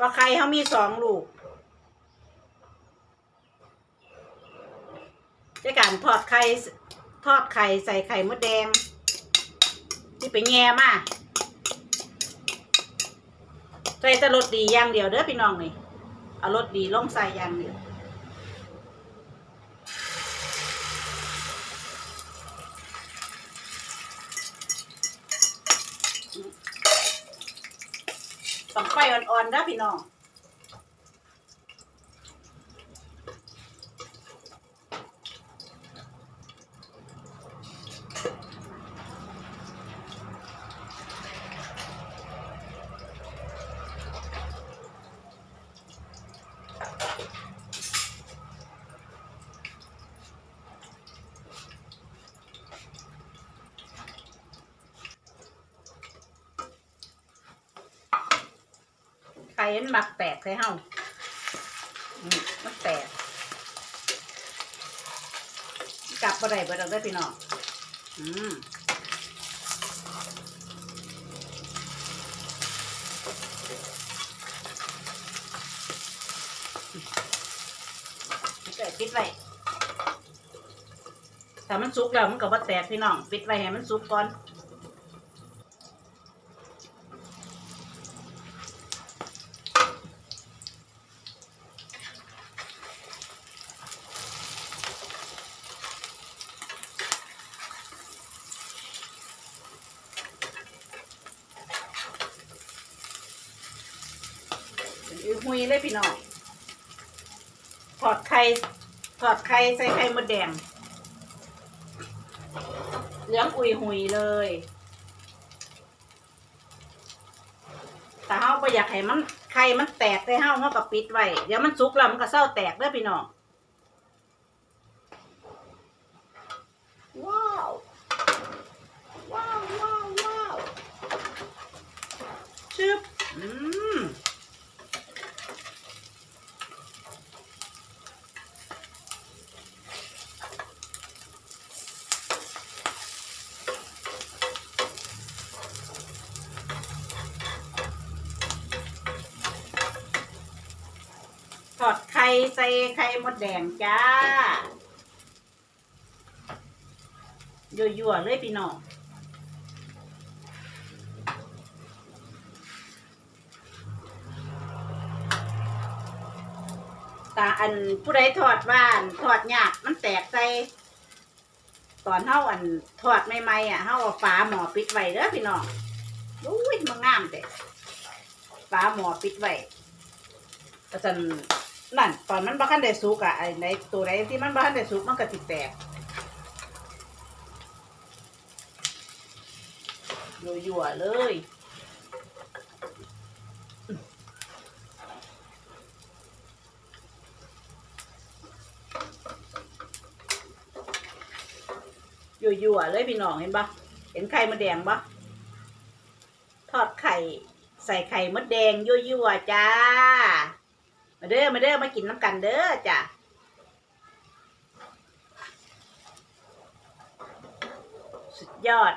ว่าใครเขามีสองลูกจะการทอดไข่ทอดไข่ใส่ไข่มดแดง ที่ไปแง่มากใส่แต่รสดีอย่างเดียวเด้อพี่น้องนี่เอารสดีลงใส่อย่างเดียว ต้องไฟอ่อนๆนะพี่น้อง มันหมักแตกใส่เฮามันแตกกลับบ่ได้บ่ได้เด้พี่น้องอืมเกิดปิดไว้ถ้ามันสุกแล้วมันก็บ่แตกพี่น้อง ปิดไว้ให้มันสุกก่อน เป็นอุ้ยหุยเลยพี่น้องถอดไข่ถอดไข่ใส่ไข่มดแดงเหลืองอุยหุยเลยแต่เฮาไ่อยากให้มันไข่มันแตกได้เฮาเฮาก็ปิดไว้เดี๋ยวมันสุกแล้วมันก็เศร้าแตกเด้อพี่น้องว้าวว้าวว้าวชึบอืม ทอดไข่ใส่ไข่มดแดงจ้ายั่วๆเลยพี่น้องตาอันผู้ใดทอดว่านทอดยากมันแตกใส่ตอนเฮาอันทอดใหม่ๆอะเฮาเอาฝาหม้อปิดไว้เด้อพี่น้องอุ้ยมันงามแต่ฝาหม้อปิดไว้ก็จะ นั่นตอนมันบ้านได้สุกอะไอ้ในตัวไหนที่มันบ้านได้สุกมันก็ติดแตกยั่วๆเลยยั่วๆเลยพี่น้องเห็นปะเห็นไข่มดแดงปะทอดไข่ ใส่ไข่มดแดงยั่วๆจ้า มาเด้อมาเด้อมากินน้ำกันเด้อจ้ะสุดยอด